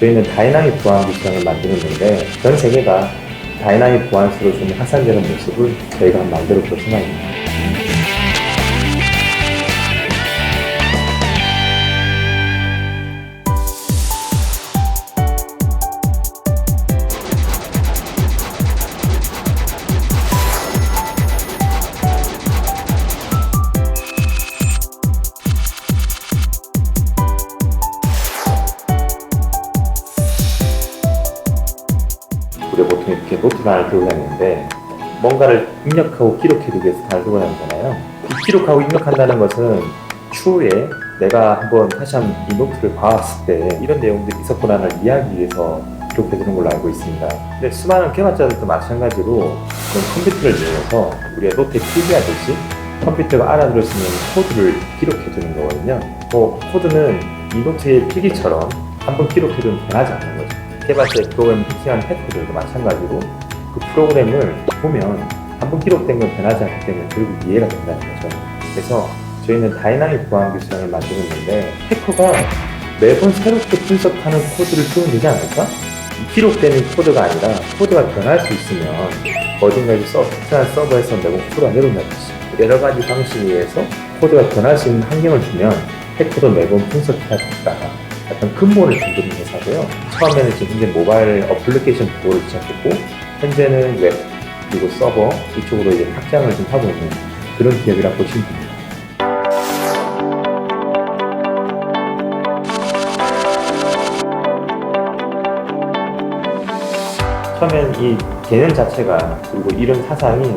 저희는 다이나믹 보안 시장을 만들었는데 전 세계가 다이나믹 보안수로 좀 확산되는 모습을 저희가 만들어 볼 생각입니다. 우리가 보통 이렇게 들고 다니는데 뭔가를 입력하고 기록해두기 위해서 다니잖아요. 이 기록하고 입력한다는 것은 추후에 내가 한번 다시 한번 이 노트를 봐왔을 때 이런 내용들이 있었구나를 이해하기 위해서 기록해두는 걸로 알고 있습니다. 근데 수많은 개발자들도 마찬가지로 컴퓨터를 이용해서 우리가 노트에 필기하듯이 컴퓨터가 알아들을 수 있는 코드를 기록해두는 거거든요. 뭐 코드는 이 노트의 필기처럼 한번 기록해두면 변하지 않는 거죠. 개발자의 프로그램 해킹한 해커들도 마찬가지로 그 프로그램을 보면 한 번 기록된 건 변하지 않기 때문에 결국 이해가 된다는 거죠. 그래서 저희는 다이나믹 보안 규정을 만들었는데 해커가 매번 새롭게 분석하는 코드를 쓰면 되지 않을까? 이 기록되는 코드가 아니라 코드가 변할 수 있으면 어딘가에 서, 특정한 서버에서 매번 코드가 내려온다든지 여러 가지 방식에 의해서 코드가 변할 수 있는 환경을 주면 해커도 매번 분석해야 된다. 약간 근본을 두드리는 회사고요. 처음에는 지금 현재 모바일 어플리케이션 보호를 시작했고 현재는 웹 그리고 서버 이쪽으로 이제 확장을 좀 하고 있는 그런 기업이라고 보시면 됩니다. 처음엔 이 개념 자체가 그리고 이런 사상이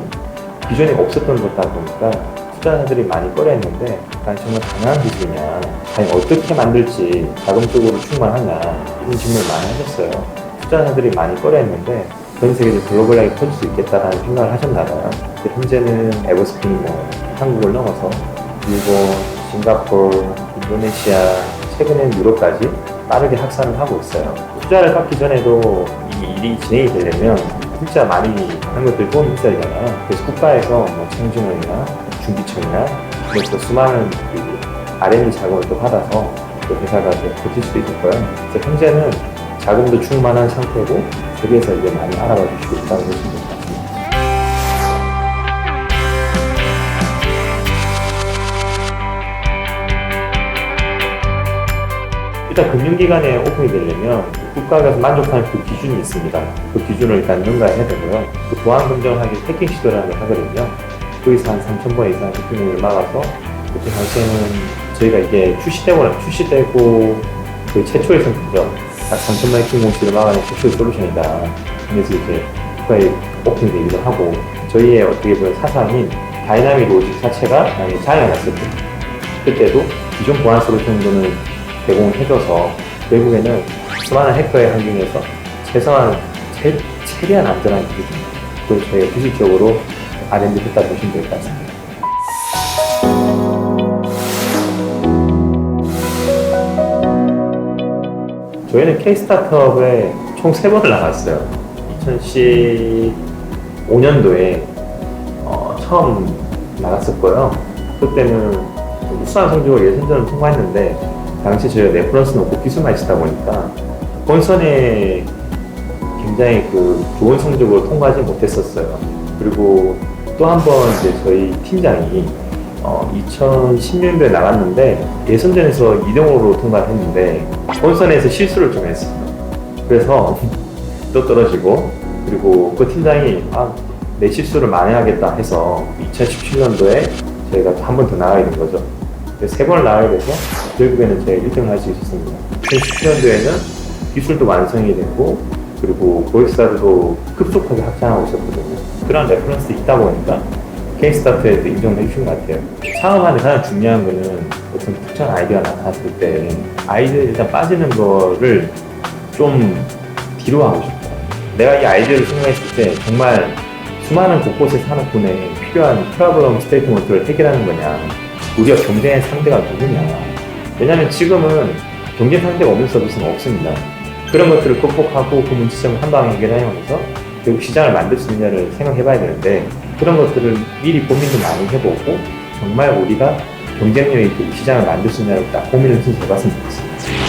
기존에 없었던 거다 보니까 투자자들이 많이 꺼려했는데 과연 정말 가능한 기술이냐 과연 어떻게 만들지? 자금적으로 충분하냐? 이런 질문을 많이 하셨어요. 투자자들이 많이 꺼려했는데 전 세계에서 글로벌하게 퍼질 수 있겠다라는 생각을 하셨나 봐요. 근데 현재는 에버스핀이 뭐 한국을 넘어서 일본, 싱가포르, 인도네시아 최근엔 유럽까지 빠르게 확산을 하고 있어요. 투자를 받기 전에도 이 일이 진행이 되려면 진짜 많이 하는 도움이 있어야 되잖아요. 그래서 국가에서 뭐 청중원이나 중기청이나 그래서 수많은 그 R&D 자금을 또 받아서 또 회사가 버틸 수도 있고요. 그래서 현재는 자금도 충만한 상태고 세계에서 이제 많이 알아봐 주시고 있다고 보시면 같습니다. 일단 금융기관에 오픈이 되려면 국가가 만족하는 그 기준이 있습니다. 그 기준을 일단 능가해야 되고요. 그 보안 검정을 하기 위해 해킹 시도라는 걸 하거든요. 거기서 한 3,000번 이상 해킹을 막아서 그때 당시에는 저희가 이게 출시되고, 출시되고 그 최초의 상품이죠. 약 3,000만 해킹 공식을 막아낸 최초의 솔루션이다. 그래서 이제 국가에 오픈이 되기도 하고 저희의 어떻게 보면 사상인 다이나믹 로직 자체가 만약에 장애가 났을 때 그때도 기존 보안 솔루션으로는 제공을 해줘서 결국에는 수많은 해커의 환경에서 최소한 최, 최대한 안전한 기술입니다. 그걸 저희가 기술적으로 R&D 했다 보시면 될 것 같습니다. 저희는 K-스타트업에 총 3번을 나갔어요. 2015년도에 어, 처음 나갔었고요. 그때는 좀 우수한 성적으로 예선전을 통과했는데 당시 저희가 레퍼런스 놓고 기술만 있다 보니까 본선에 굉장히 그 좋은 성적으로 통과하지 못했었어요. 그리고 또 한 번 이제 저희 팀장이 어, 2010년도에 나갔는데 예선전에서 2등으로 통과를 했는데 본선에서 실수를 좀 했어요. 그래서 또 떨어지고 그리고 그 팀장이 아, 내 실수를 만회하겠다 해서 2017년도에 저희가 한 번 더 나가게 된 거죠. 세 번을 나가게 돼서 결국에는 제가 1등을 할 수 있었습니다. 2017년도에는 기술도 완성이 됐고 그리고 고객사도 급속하게 확장하고 있었거든요. 그런 레퍼런스 있다 보니까 K-스타트에도 인정을 해주신 것 같아요. 창업하는 가장 중요한 거는 어떤 특정 아이디어가 나타났을 때 아이디어에 일단 빠지는 거를 좀 뒤로 하고 싶어요. 내가 이 아이디어를 생각했을 때 정말 수많은 곳곳에 사는 분에 필요한 프로블럼 스테이트먼트를 해결하는 거냐 우리가 경쟁의 상대가 누구냐 왜냐하면 지금은 경쟁 상대가 없는 서비스는 없습니다. 그런 것들을 극복하고 그 문제점을 한 방에 해결하면서 결국 시장을 만들 수 있느냐를 생각해 봐야 되는데 그런 것들을 미리 고민도 많이 해보고 정말 우리가 경쟁력 있게 이 시장을 만들 수 있냐를 딱 고민을 좀 해봤으면 좋겠습니다.